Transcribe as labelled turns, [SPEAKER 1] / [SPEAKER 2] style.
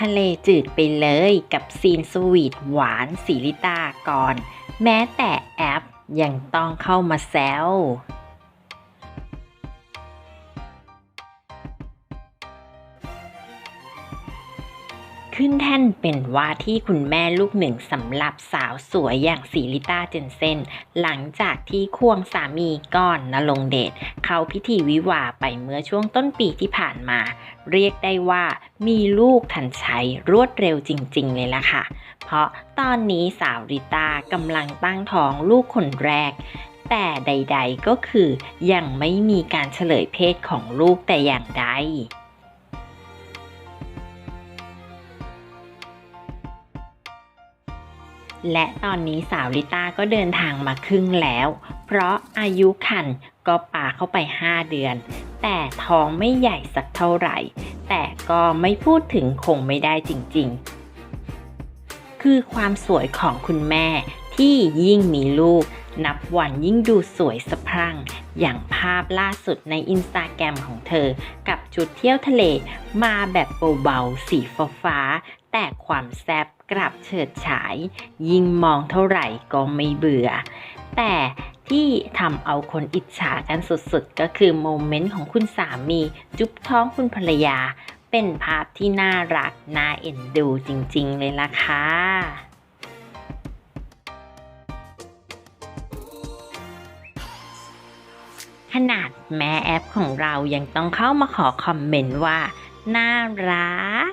[SPEAKER 1] ทะเลจืดไปเลยกับซีนสวีทหวานสีลิตาก่อน แม้แต่แอปยังต้องเข้ามาแซว ขึ้นแท่นเป็นว่าที่คุณแม่ลูกหนึ่งสำหรับสาวสวยอย่างสีลิต้าเจนเซนหลังจากที่ควงสามีก่อนนลงเดชเข้าพิธีวิวาไปเมื่อช่วงต้นปีที่ผ่านมา เรียกได้ว่ามีลูกทันใช้รวดเร็วจริง ๆ เลยล่ะค่ะ เพราะตอนนี้สาวริต้ากำลังตั้งท้องลูกคนแรกแต่ใด ๆ ก็คือยังไม่มีการเฉลยเพศของลูกแต่อย่างใด และตอนนี้สาวลิต้าก็เดินทางมาครึ่งแล้ว เพราะอายุคันก็ปาเข้าไป 5 เดือน แต่ท้องไม่ใหญ่สักเท่าไหร่ แต่ก็ไม่พูดถึงคงไม่ได้จริงๆ คือความสวยของคุณแม่ที่ยิ่งมีลูก นับวันยิ่งดูสวยสะพรั่ง อย่างภาพล่าสุดในอินสตาแกรมของเธอ กับชุดเที่ยวทะเลมาแบบเบาๆ สีฟ้า แต่ความแซบกลับเฉิดฉาย ยิ่งมองเท่าไหร่ก็ไม่เบื่อ แต่ที่ทำเอาคนอิจฉากันสุดๆ ก็คือโมเมนต์ของคุณสามี จุ๊บท้องคุณภรรยา เป็นภาพที่น่ารัก น่าเอ็นดูจริงๆ เลยล่ะค่ะขนาดแม่แอปของเรายังต้องเข้ามาขอคอมเมนต์ว่า น่ารัก